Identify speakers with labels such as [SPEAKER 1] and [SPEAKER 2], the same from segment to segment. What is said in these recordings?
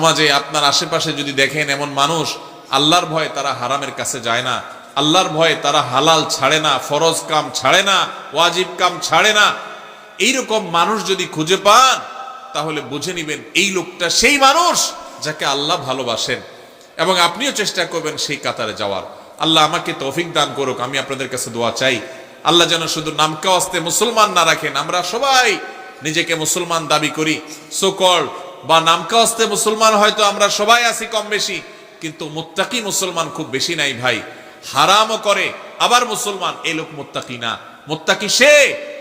[SPEAKER 1] সমাজে আপনার আশেপাশে যদি দেখেন এমন মানুষ, আল্লাহর ভয়ে তারা হারামের কাছে যায় না। আল্লাহর ভয়ে তারা হালাল ছাড়ে না, ফরজ কাম ছাড়ে না, ওয়াজিব কাম ছাড়ে না। এইরকম মানুষ যদি খুঁজে পান, তাহলে বুঝে নিবেন এই লোকটা সেই মানুষ যাকে আল্লাহ ভালোবাসেন। এবং আপনিও চেষ্টা করবেন সেই কাতারে যাওয়ার। আল্লাহ আমাকে তৌফিক দান করুক, আমি আপনাদের কাছে দোয়া চাই। আল্লাহ যেন শুধু নামকে আসতে মুসলমান না রাখেন, আমরা সবাই নিজেকে মুসলমান দাবি করি। সোকল বা নামকা অস্তে মুসলমান হয়তো আমরা সবাই আছি কম বেশি, কিন্তু মুত্তাকি মুসলমান খুব বেশি নাই ভাই। হারামও করে, আবার মুসলমান এই লোক মুত্তাকি না। মুত্তাকি সে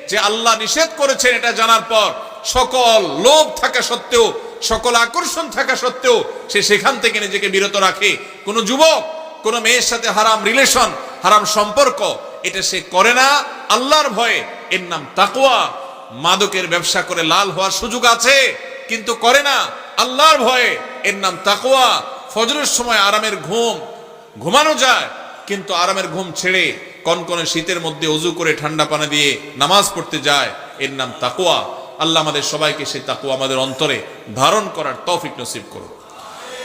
[SPEAKER 1] যে আল্লাহ নিষেধ করেছেন এটা জানার পর সকল লোভ থাকা সত্ত্বেও, সকল আকর্ষণ থাকা সত্ত্বেও সে সেখান থেকে নিজেকে বিরত রাখে। কোন যুবক, কোন মেয়ের সাথে হারাম রিলেশন, হারাম সম্পর্ক, এটা সে করে না। আল্লাহর ভয়ে এর নাম তাকুয়া মাদকের ব্যবসা করে লাল হওয়ার সুযোগ আছে। কিন্তু করে না। আল্লাহর ভয়ে। এর নাম তাকওয়া। ফজরের সময় আরামের ঘুম। ঘুমানো যায়, কিন্তু আরামের ঘুম ছেড়ে কনকনে শীতের মধ্যে অজু করে ঠান্ডা পানি দিয়ে নামাজ পড়তে যায়। এর নাম তাকুয়া আল্লাহ আমাদের সবাইকে সেই তাকুয়া আমাদের অন্তরে ধারণ করার তৌফিক নসিব করুন।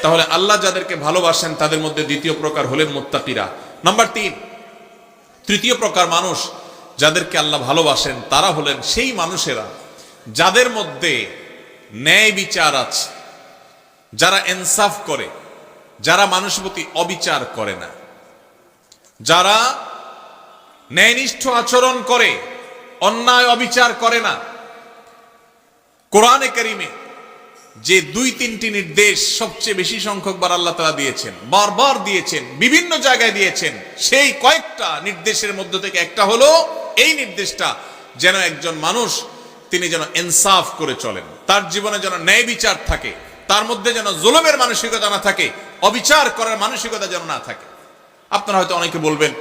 [SPEAKER 1] তাহলে আল্লাহ যাদেরকে ভালোবাসেন, তাদের মধ্যে দ্বিতীয় প্রকার হলেন মুত্তাকিরা। নাম্বার তিন, তৃতীয় প্রকার মানুষ যাদেরকে আল্লাহ ভালোবাসেন, তারা হলেন সেই মানুষেরা যাদের মধ্যে ন্যায় বিচার আছে। যারা ইনসাফ করে, যারা মানুষের প্রতি অবিচার করে না। যারা ন্যায়নিষ্ঠ আচরণ করে, অন্যায় অবিচার করে না। কোরআনে করিমে যে দুই তিনটি নির্দেশ সবচেয়ে বেশি সংখ্যক বার আল্লাহ তালা দিয়েছেন, বারবার দিয়েছেন, বিভিন্ন জায়গায় দিয়েছেন, সেই কয়েকটা নির্দেশের মধ্য থেকে একটা হলো এই নির্দেশটা, যেন একজন মানুষ তিনি যেন ইনসাফ করে চলেন। তার জীবনে যেন ন্যায় বিচার থাকে, তার মধ্যে যেন জুলুমের মানসিকতা না থাকে, অবিচার করার মানসিকতা যেন না থাকে। আপনারা হয়তো অনেকে বলবেন,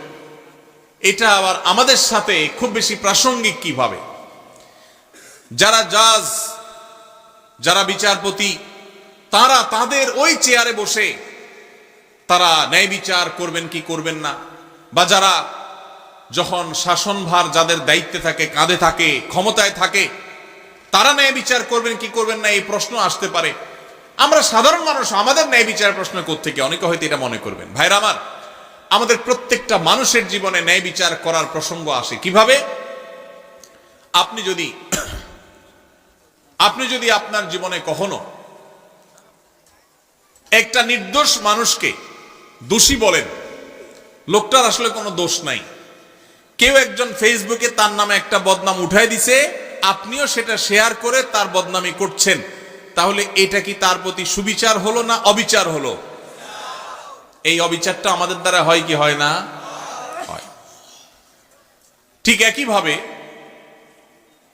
[SPEAKER 1] এটা আবার আমাদের সাথে খুব বেশি প্রাসঙ্গিক কীভাবে? যারা জাজ, যারা বিচারপতি, তারা তাদের ওই চেয়ারে বসে তারা ন্যায় বিচার করবেন কি করবেন না? বা যারা যখন শাসনভার যাদের দায়িত্বে থাকে, কাঁধে থাকে, ক্ষমতায় থাকে, তারা ন্যায় বিচার করবেন, কি করবেন না, এই প্রশ্ন আসতে পারে। আমরা সাধারণ মানুষ, আমাদের ন্যায় বিচার প্রশ্ন থেকে অনেকে হয়তো এটা মনে করবেন। ভাইরা আমার, আমাদের প্রত্যেকটা মানুষের জীবনে ন্যায় বিচার করার প্রসঙ্গ আসে। কীভাবে? আপনি যদি আপনি যদি আপনার জীবনে কখনো একটা নির্দোষ মানুষকে দোষী বলেন, লোকটার আসলে কোনো দোষ নাই। কেউ একজন ফেসবুকে তার নামে একটা বদনাম উঠাই দিছে, আপনিও সেটা শেয়ার করে তার বদনামি করছেন। তাহলে এটা কি তার প্রতি সুবিচার হলো না অবিচার হলো? এই অবিচারটা আমাদের দ্বারা হয় কি হয় না? হয়। ঠিক একইভাবে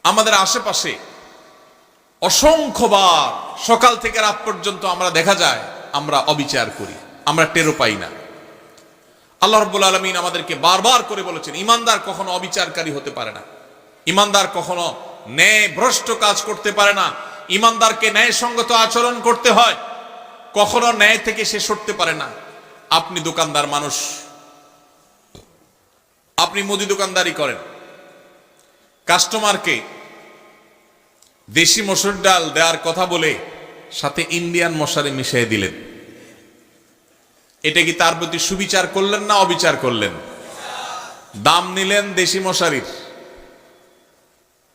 [SPEAKER 1] আমাদের আশেপাশে অসংখ্যবার সকাল থেকে রাত পর্যন্ত আমরা দেখা যায়, আমরা অবিচার করি, আমরা টেরো পাই না। আল্লাহ রব্বুল আলমিন আমাদেরকে বারবার করে বলেছেন, ইমানদার কখনো অবিচারকারী হতে পারে না। ইমানদার কখনো ন্যায় ভ্রষ্ট কাজ করতে পারে না। ইমানদারকে ন্যায়সঙ্গত আচরণ করতে হয়। কখনো ন্যায় থেকে সে সরতে পারে না। আপনি দোকানদার মানুষ। আপনি মুদি দোকানদারি করেন। কাস্টমারকে দেশি মসুর ডাল দেওয়ার কথা বলে সাথে ইন্ডিয়ান মশারি মিশিয়ে দিলেন। এটা কি তার প্রতি সুবিচার করলেন না অবিচার করলেন? দাম নিলেন দেশি মশারির।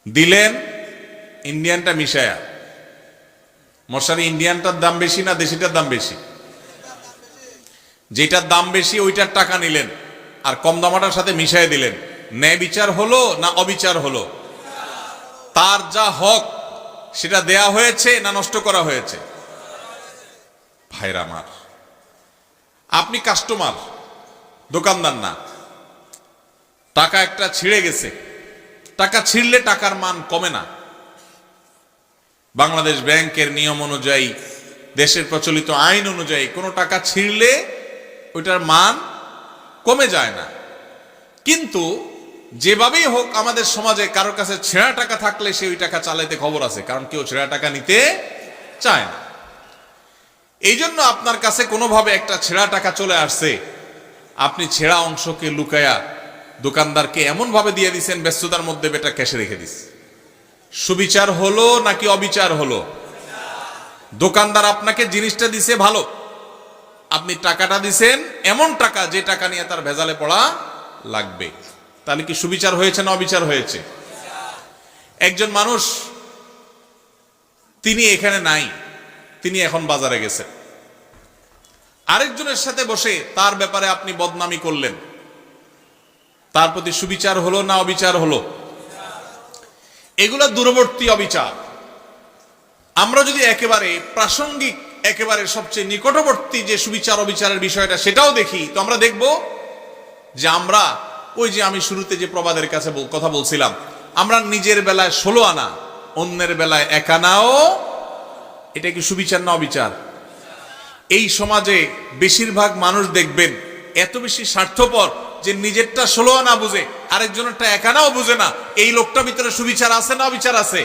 [SPEAKER 1] দিলেন ইন্ডিয়ানটা মিশায়া। মশারি ইন্ডিয়ানটার দাম বেশি না দেশিটার দাম বেশি? যেটার দাম বেশি ওইটার টাকা নিলেন আর কম দামাটার সাথে মিশাই দিলেন। ন্যায় বিচার হলো না অবিচার হলো? তার যা হক, সেটা দেয়া হয়েছে না নষ্ট করা হয়েছে? ভাইরা আমার। আপনি কাস্টমার দোকানদার না। টাকা একটা ছিঁড়ে গেছে। টাকা ছিঁড়লে টাকার মান কমে না। বাংলাদেশ ব্যাংকের নিয়ম অনুযায়ী, দেশের প্রচলিত আইন অনুযায়ী কোনো টাকা ছিঁড়লে ওইটার মান কমে যায় না। কিন্তু যেভাবেই হোক আমাদের সমাজে কারোর কাছে ছেঁড়া টাকা থাকলে সে ওই টাকা চালাইতে খবর আছে, কারণ কেউ ছেঁড়া টাকা নিতে চায় না। এই জন্য আপনার কাছে কোনোভাবে একটা ছেঁড়া টাকা চলে আসছে। আপনি ছেঁড়া অংশকে লুকায়া দোকানদারকে এমন ভাবে দিয়ে দিচ্ছেন ব্যস্ততার মধ্যে বেটা ক্যাশে রেখে দিস। সুবিচার হলো নাকি অবিচার হলো? দোকানদার আপনাকে জিনিসটা দিছে ভালো। আপনি টাকাটা দিছেন, এমন টাকা যে টাকা নিয়ে তার ভেজালে পড়া লাগবে। তাহলে কি সুবিচার হয়েছে না অবিচার হয়েছে? একজন মানুষ, তিনি এখানে নাই। তিনি এখন বাজারে গেছেন। আরেকজনের সাথে বসে তার ব্যাপারে আপনি বদনামি করলেন। তার প্রতি সুবিচার হলো না অবিচার হলো? এগুলো দূরবর্তী অবিচার। আমরা যদি একেবারে প্রাসঙ্গিক, একেবারে সবচেয়ে নিকটবর্তী যে সুবিচার অবিচারের বিষয়টা সেটাও দেখি, তো আমরা দেখব যে আমরা ওই যে আমি শুরুতে যে প্রবাদের কাছে কথা বলছিলাম, আমরা নিজের বেলায় ষোলো আনা, অন্যের বেলায় এক আনাও এটা কি সুবিচার না অবিচার? এই সমাজে বেশিরভাগ মানুষ দেখবেন এত বেশি স্বার্থপর যে নিজেরটা ষোলো আনা বুঝে, আরেকজনেরটা একানাও বুঝে না। এই লোকটা ভিতরে সুবিচার আছে না অবিচার আছে?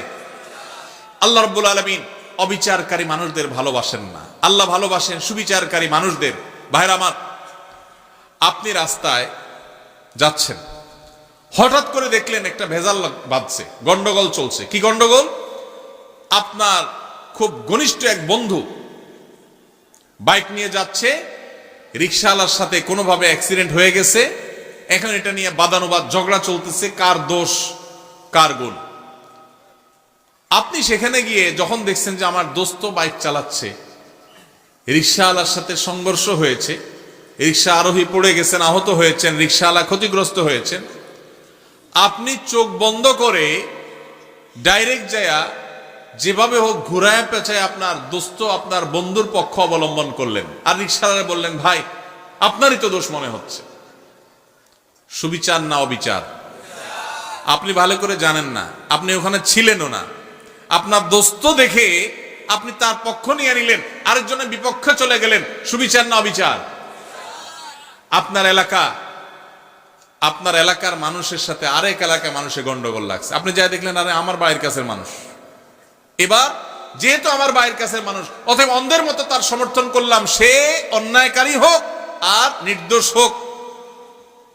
[SPEAKER 1] আল্লাহ রব্বুল আলমিন অবিচারকারী মানুষদের ভালোবাসেন না। আল্লাহ ভালোবাসেন সুবিচারকারী মানুষদের। ভাইরা আমার, আপনি রাস্তায় যাচ্ছেন, হঠাৎ করে দেখলেন একটা ভেজাল বাঁধছে, গন্ডগোল চলছে। কি গন্ডগোল? আপনার খুব ঘনিষ্ঠ এক বন্ধু বাইক নিয়ে যাচ্ছে, রিক্সাওয়ালার সাথে কোনোভাবে অ্যাক্সিডেন্ট হয়ে গেছে, এখন এটা নিয়ে বাদানুবাদ ঝগড়া চলতেছে, কার দোষ, কার গুণ। আপনি সেখানে গিয়ে যখন দেখছেন যে আমার দোস্ত বাইক চালাচ্ছে, রিক্সাওয়ালার সাথে সংঘর্ষ হয়েছে, রিক্সা আরোহী পড়ে গেছেন, আহত হয়েছেন, রিক্সাওয়ালা ক্ষতিগ্রস্ত হয়েছেন, আপনি চোখ বন্ধ করে ডাইরেক্ট যায়া যেভাবে হোক ঘুরায় পেঁচায় আপনার দোস্ত, আপনার বন্ধুর পক্ষ অবলম্বন করলেন। আর রিক্সাওয়ালা বললেন, ভাই, আপনারই তো দোষ মনে হচ্ছে। সুবিচার না অবিচার? আপনি ভালো করে জানেন না। আপনি ওখানে ছিলেনও না। আপনার দোস্ত দেখে আপনি তার পক্ষ নিয়ে নিলেন, আরেকজনের বিপক্ষে চলে গেলেন। সুবিচার না অবিচার? আপনার এলাকা, আপনার এলাকার মানুষের সাথে আরেক এলাকার মানুষের গন্ডগোল লাগছে। আপনি যা দেখলেন, আরে আমার বাড়ির কাছের মানুষ। এবার, যেহেতু আমার বাইরের কাছের মানুষ অথবা অন্ধের মতো তার সমর্থন করলাম, সে অন্যায়কারী হোক আর নির্দোষ হোক।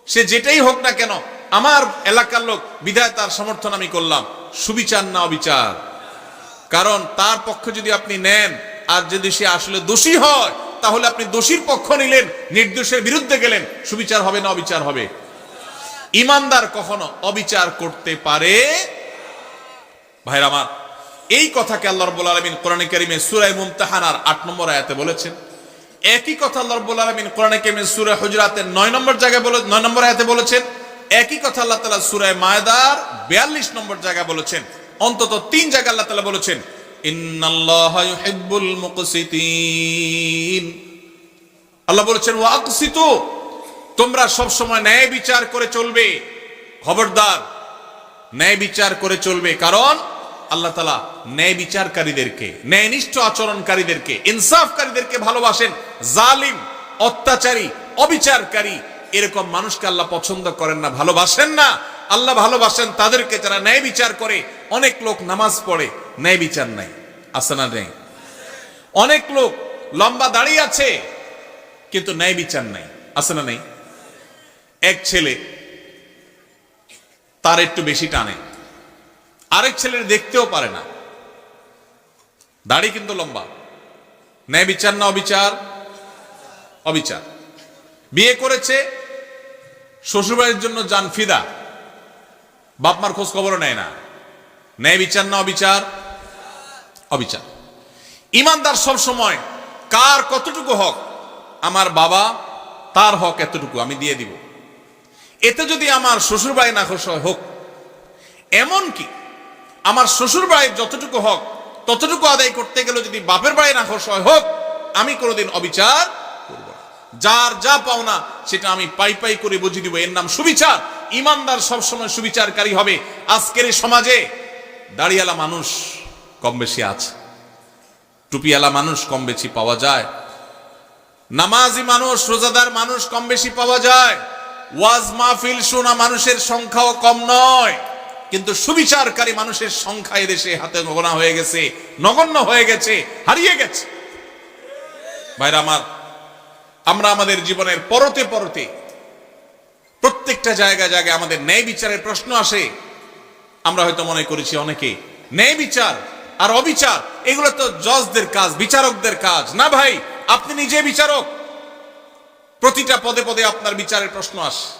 [SPEAKER 1] সে যেটাই হোক না কেন, আমার এলাকার লোক বিধায় তার সমর্থন আমি করলাম। সুবিচার না অবিচার। কারণ তার পক্ষে যদি আপনি নেন, আর যদি সে আসলে দোষী হয়, তাহলে আপনি দোষীর পক্ষ নিলেন, নির্দোষের বিরুদ্ধে গেলেন, সুবিচার হবে না অবিচার হবে। ইমানদার কখনো অবিচার করতে পারে? ভাইরা আমার এই কথাকে আল্লাহ রব্বুল আলমিন কোরআন কারিমে সুরাই মুমতাহানার আট নম্বর আয়াতে বলেছেন। একই কথা আল্লাহ রব্বুল আলমিন কোরআন কারিমে সুরা হুজরাতের নয় নম্বর জায়গায় বলে, নয় নম্বর আয়াতে বলেছেন, একই কথা আল্লাহ তালা সুরায় মায়দার বিয়াল্লিশ নম্বর জায়গায় বলেছেন, অন্তত তিন জায়গায় আল্লাহ তালা বলেছেন আল্লাহ বলেছেন ওয়াকসিতু তোমরা সব সময় ন্যায় বিচার করে চলবে। খবরদার, ন্যায় বিচার করে চলবে। কারণ আল্লাহ তালা ন্যায় বিচারকারীদেরকে, ন্যায়নিষ্ঠ আচরণকারীদেরকে, ইনসাফকারীদেরকে ভালোবাসেন। জালিম, অত্যাচারী, অবিচারকারী, এরকম মানুষকে আল্লাহ পছন্দ করেন না, ভালোবাসেন না। আল্লাহ ভালোবাসেন তাদেরকে যারা ন্যায় বিচার করে। অনেক লোক নামাজ পড়ে, ন্যায় বিচার নাই। আছে না নেই? অনেক লোক লম্বা দাঁড়িয়ে আছে, কিন্তু ন্যায় বিচার নাই। আছে না নেই? এক ছেলে তার একটু বেশি টানে। আরেক ছেলের দেখতেও পারে না। দাড়ি কিন্তু লম্বা। ন্যায় বিচার না অবিচার? অবিচার। বিয়ে করেছে, শ্বশুরবাড়ির জন্য যান ফিদা। বাপমার খোঁজ খবরও নেয় না। ন্যায় বিচার না অবিচার? অবিচার। ইমানদার সব সময়, কার কতটুকু হক, আমার বাবা তার হক এতটুকু, আমি দিয়ে দিব। এতে যদি আমার শ্বশুরবাড়ি না হয়, হোক। এমন কি আমার শ্বশুর বাড়ির যতটুকু হক, ততটুকু আদায় করতে গেলে যদি বাপের বাড়ি না খুশ হয়, হোক, আমি কোনোদিন অবিচার করব। যার যা পাওনা, সেটা আমি পাই পাই করে বুঝিয়ে দিব। এর নাম সুবিচার। ইমানদার সবসময় সুবিচারকারী হবে। আজকের সমাজে দাড়িয়ালা মানুষ কম বেশি আছে। টুপিয়ালা মানুষ কম বেশি পাওয়া যায়। নামাজি মানুষ, রোজাদার মানুষ কম বেশি পাওয়া যায়। ওয়াজ মাহফিল শোনা মানুষের সংখ্যাও কম নয়। কিন্তু সুবিচারকারী মানুষের সংখ্যা এদেশে হাতে গোনা হয়ে গেছে, নগণ্য হয়ে গেছে, হারিয়ে গেছে। ভাইরা আমার, আমরা আমাদের জীবনের পরতে পরতে প্রত্যেকটা জায়গায় জায়গায় আমাদের ন্যায় বিচারের প্রশ্ন আসে। আমরা হয়তো মনে করেছি অনেকে, ন্যায় বিচার আর অবিচার, এগুলো তো জজদের কাজ, বিচারকদের কাজ। না ভাই, আপনি নিজে বিচারক। প্রতিটা পদে পদে আপনার বিচারের প্রশ্ন আসে।